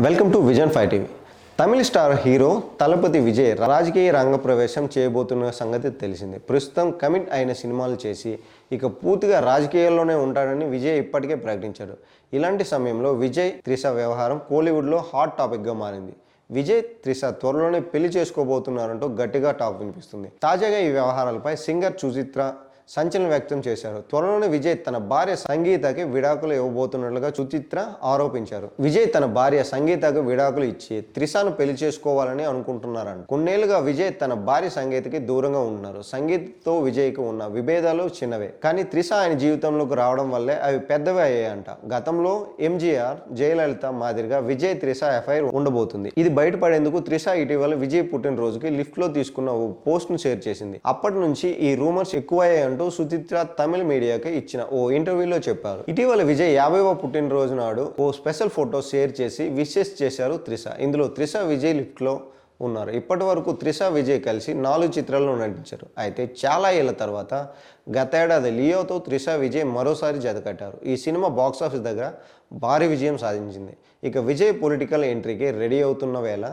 Welcome to vision five TV. Tamil star hero Thalapathy Vijay రాజకీయ రంగ ప్రవేశం చేయబోతున్న సంగతి తెలిసిందే. ప్రస్తుతం కమిట్ అయిన సినిమాలు చేసి ఇక పూర్తిగా రాజకీయాల్లోనే ఉంటాడని విజయ్ ఇప్పటికే ప్రకటించాడు. ఇలాంటి సమయంలో విజయ్ త్రిష వ్యవహారం కోలీవుడ్లో హాట్ టాపిక్గా మారింది. విజయ్ త్రిష త్వరలోనే పెళ్ళి చేసుకోబోతున్నారంటూ గట్టిగా టాక్ వినిపిస్తుంది. తాజాగా ఈ వ్యవహారాలపై సింగర్ సుచిత్ర సంచలనం వ్యక్తం చేశారు. త్వరలోనే విజయ్ తన భార్య సంగీతకి విడాకులు ఇవ్వబోతున్నట్లుగా సుచిత్ర ఆరోపించారు. విజయ్ తన భార్య సంగీతకు విడాకులు ఇచ్చి త్రిషాను పెళ్ళి చేసుకోవాలని అనుకుంటున్నారని కొన్నేళ్ళుగా విజయ్ తన భార్య సంగీతకి దూరంగా ఉన్నారు సంగీత్తో విజయ్కి ఉన్న విభేదాలు చిన్నవే. కానీ త్రిష ఆయన జీవితంలోకి రావడం వల్లే అవి పెద్దవి అయ్యాయంట. గతంలో ఎంజీఆర్ జయలలిత మాదిరిగా విజయ్ త్రిష ఎఫ్ఐఆర్ ఉండబోతుంది. ఇది బయటపడేందుకు త్రిష ఇటీవల విజయ్ పుట్టినరోజుకి లిఫ్ట్లో తీసుకున్న ఓ పోస్ట్ను షేర్ చేసింది. అప్పటి నుంచి ఈ రూమర్స్ అంటూ సుచిత్ర తమిళ మీడియాకి ఇచ్చిన ఓ ఇంటర్వ్యూలో చెప్పారు. ఇటీవల విజయ్ యాభైవ పుట్టినరోజు నాడు ఓ స్పెషల్ ఫోటో షేర్ చేసి విషెస్ చేశారు త్రిష. ఇందులో త్రిష విజయ్ లిఫ్ట్లో ఉన్నారు. ఇప్పటి వరకు త్రిష విజయ్ కలిసి నాలుగు చిత్రాల్లో నటించారు. అయితే చాలా ఏళ్ళ తర్వాత గతేడాది లియోతో త్రిష విజయ్ మరోసారి జతకట్టారు. ఈ సినిమా బాక్స్ ఆఫీస్ దగ్గర భారీ విజయం సాధించింది. ఇక విజయ్ పొలిటికల్ ఎంట్రీకి రెడీ అవుతున్న వేళ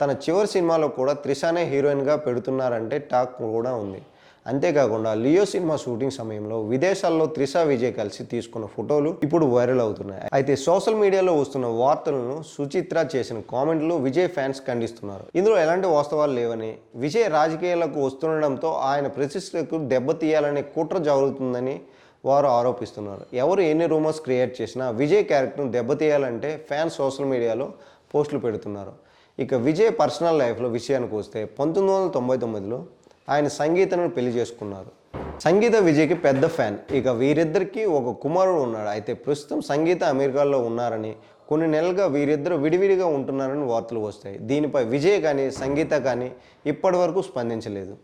తన చివరి సినిమాలో కూడా త్రిషానే హీరోయిన్గా పెడుతున్నారంటే టాక్ కూడా ఉంది. అంతేకాకుండా లియో సినిమా షూటింగ్ సమయంలో విదేశాల్లో త్రిష విజయ్ కలిసి తీసుకున్న ఫోటోలు ఇప్పుడు వైరల్ అవుతున్నాయి. అయితే సోషల్ మీడియాలో వస్తున్న వార్తలను సుచిత్ర చేసిన కామెంట్లు విజయ్ ఫ్యాన్స్ ఖండిస్తున్నారు. ఇందులో ఎలాంటి వాస్తవాలు లేవని విజయ్ రాజకీయాలకు వస్తుండడంతో ఆయన ప్రతిష్టకు దెబ్బతీయాలనే కుట్ర జరుగుతుందని వారు ఆరోపిస్తున్నారు. ఎవరు ఎన్ని రూమర్స్ క్రియేట్ చేసినా విజయ్ క్యారెక్టర్ను దెబ్బతీయాలంటే ఫ్యాన్స్ సోషల్ మీడియాలో పోస్టులు పెడుతున్నారు. ఇక విజయ్ పర్సనల్ లైఫ్లో విషయానికి వస్తే పంతొమ్మిది వందల తొంభై తొమ్మిదిలో ఆయన సంగీతను పెళ్ళి చేసుకున్నారు. సంగీత విజయ్కి పెద్ద ఫ్యాన్. ఇక వీరిద్దరికి ఒక కుమారుడు ఉన్నాడు. అయితే ప్రస్తుతం సంగీత అమెరికాలో ఉన్నారని కొన్ని నెలలుగా వీరిద్దరు విడివిడిగా ఉంటున్నారని వార్తలు వస్తాయి. దీనిపై విజయ్ కానీ సంగీత కానీ ఇప్పటి వరకు స్పందించలేదు.